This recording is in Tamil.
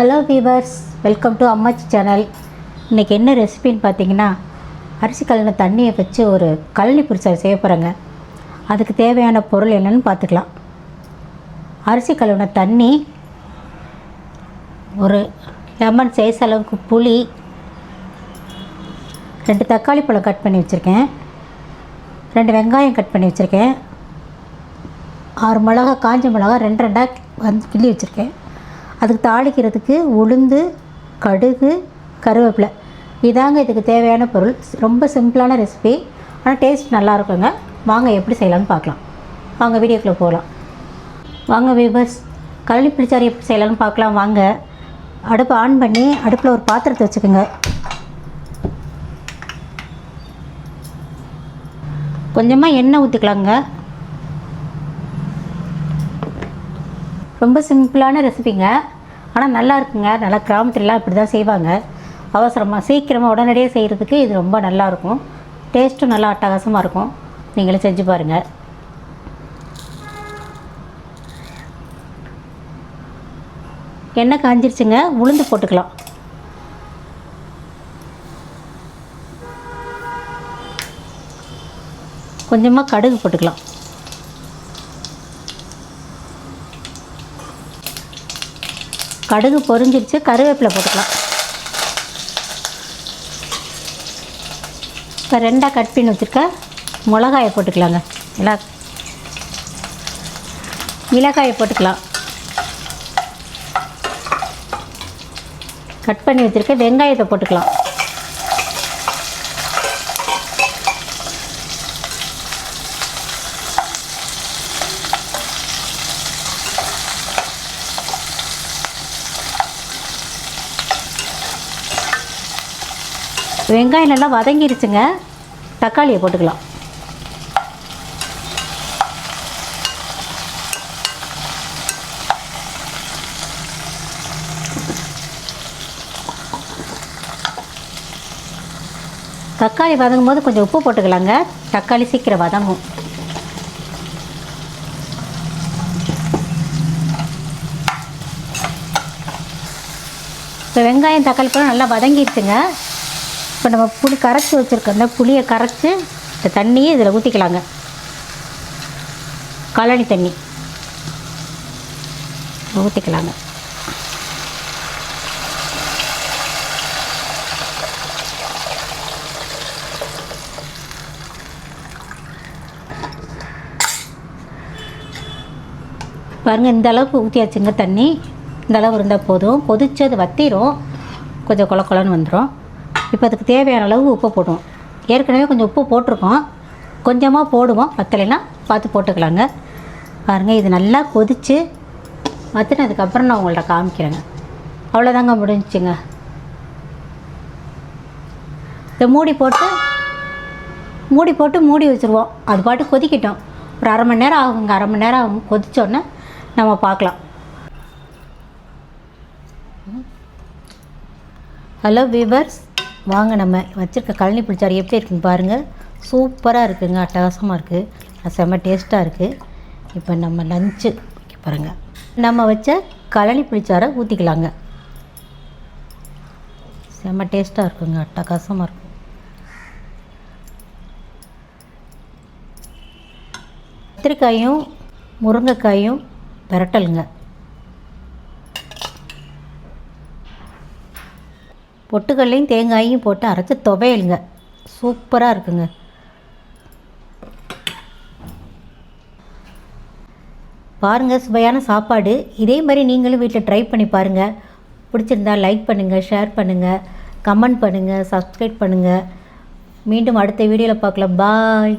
Hello viewers welcome to Ammachi channel இன்றைக்கி என்ன ரெசிபின்னு பார்த்தீங்கன்னா அரிசி கழுவின தண்ணியை வச்சு ஒரு கழனி புரிசால் செய்ய போகிறேங்க அதுக்கு தேவையான பொருள் என்னென்னு பார்த்துக்கலாம் அரிசி கழுவின தண்ணி ஒரு லெமன் சைஸ் அளவுக்கு புளி ரெண்டு தக்காளி பழம் கட் பண்ணி வச்சுருக்கேன். ரெண்டு வெங்காயம் கட் பண்ணி வச்சுருக்கேன். ஆறு மிளகா காஞ்ச மிளகா ரெண்டு ரெண்டாக வந்து கிள்ளி வச்சுருக்கேன். அதுக்கு தாளிக்கிறதுக்கு உளுந்து கடுகு கருவேப்பிலை. இதாங்க இதுக்கு தேவையான பொருள். ரொம்ப சிம்பிளான ரெசிபி ஆனால் டேஸ்ட் நல்லா இருக்குங்க வாங்க எப்படி செய்யலாம்னு பார்க்கலாம். வாங்க வீடியோக்குள்ளே போகலாம். வாங்க வீவர்ஸ் கழனி பிடிச்சாரி எப்படி செய்யலாம்னு பார்க்கலாம். வாங்க. அடுப்பை ஆன் பண்ணி அடுப்பில் ஒரு பாத்திரத்தை வச்சுக்கோங்க. கொஞ்சமாக எண்ணெய் ஊற்றிக்கலாங்க ரொம்ப சிம்பிளான ரெசிபிங்க. ஆனால் நல்லா இருக்குங்க. நல்லா கிராமத்துலலாம் இப்படி தான் செய்வாங்க. அவசரமாக சீக்கிரமாக உடனடியாக செய்கிறதுக்கு இது ரொம்ப நல்லாயிருக்கும் டேஸ்ட்டும் நல்லா அட்டகாசமாக இருக்கும். நீங்களும் செஞ்சு பாருங்கள் எண்ணெய் காஞ்சிருச்சுங்க. உளுந்து போட்டுக்கலாம். கொஞ்சமாக கடுகு போட்டுக்கலாம். கடுகு பொரிஞ்சிருச்சு கருவேப்பிலை போட்டுக்கலாம். இப்போ ரெண்டாக கட் பண்ணி வச்சுருக்க மிளகாயை போட்டுக்கலாங்க. மிளகா மிளகாயை போட்டுக்கலாம். கட் பண்ணி வச்சுருக்க வெங்காயத்தை போட்டுக்கலாம். வெங்காயம் நல்லா வதங்கிருச்சுங்க. தக்காளியை போட்டுக்கலாம். தக்காளி வதங்கும் போது கொஞ்சம் உப்பு போட்டுக்கலாங்க. தக்காளி சீக்கிரம் வதங்கும். இப்போ வெங்காயம் தக்காளி பழம் நல்லா வதங்கிடுச்சுங்க இப்போ நம்ம புளி கரைச்சி வச்சுருக்க அந்த புளியை கரைச்சி இந்த தண்ணியை இதில் ஊற்றிக்கலாங்க கழனி தண்ணி. ஊற்றிக்கலாங்க பாருங்கள் இந்த அளவுக்கு ஊற்றியாச்சுங்க தண்ணி. இந்த அளவு இருந்தால் போதும். கொதிச்சு அது வத்திரும். கொஞ்சம் கொல கொலன்னு வந்துடும் இப்போ அதுக்கு தேவையான அளவு உப்பு போடுவோம் ஏற்கனவே கொஞ்சம் உப்பு போட்டிருக்கோம். கொஞ்சமாக போடுவோம். வத்தலைனா பார்த்து போட்டுக்கலாங்க. பாருங்கள் இது நல்லா கொதித்து வத்தினதுக்கப்புறம் நான் உங்கள்ட்ட காமிக்கிறேங்க. அவ்வளோதாங்க முடிஞ்சுங்க இதை மூடி போட்டு மூடி போட்டு மூடி வச்சுருவோம். அது பாட்டு கொதிக்கிட்டோம். ஒரு அரை மணி நேரம் ஆகுங்க. அரை மணி நேரம் ஆகும் கொதிச்சோடனே நம்ம பார்க்கலாம். ஹலோ வீவர்ஸ் வாங்க நம்ம வச்சுருக்க கழனி பிடிச்சாரு எப்படி இருக்குங்க பாருங்கள் சூப்பராக இருக்குங்க அட்டகாசமாக இருக்குது செம்ம டேஸ்ட்டாக இருக்குது இப்போ நம்ம லஞ்சு பாருங்க நம்ம வச்ச கழனி பிடிச்சாரை ஊற்றிக்கலாங்க செம்ம டேஸ்ட்டாக இருக்குங்க அட்டகாசமாக இருக்கும் கத்திரிக்காயும் முருங்கைக்காயும் பெரட்டலுங்க. பொட்டுக்கல்லையும் தேங்காயும் போட்டு அரைச்சி துவையலுங்க. சூப்பராக இருக்குங்க. பாருங்கள் சுவையான சாப்பாடு. இதே மாதிரி நீங்களும் வீட்டில் ட்ரை பண்ணி பாருங்கள் பிடிச்சிருந்தா லைக் பண்ணுங்கள் ஷேர் பண்ணுங்கள் கமெண்ட் பண்ணுங்கள் சப்ஸ்கிரைப் பண்ணுங்கள் மீண்டும் அடுத்த வீடியோவில் பார்க்கலாம். பாய்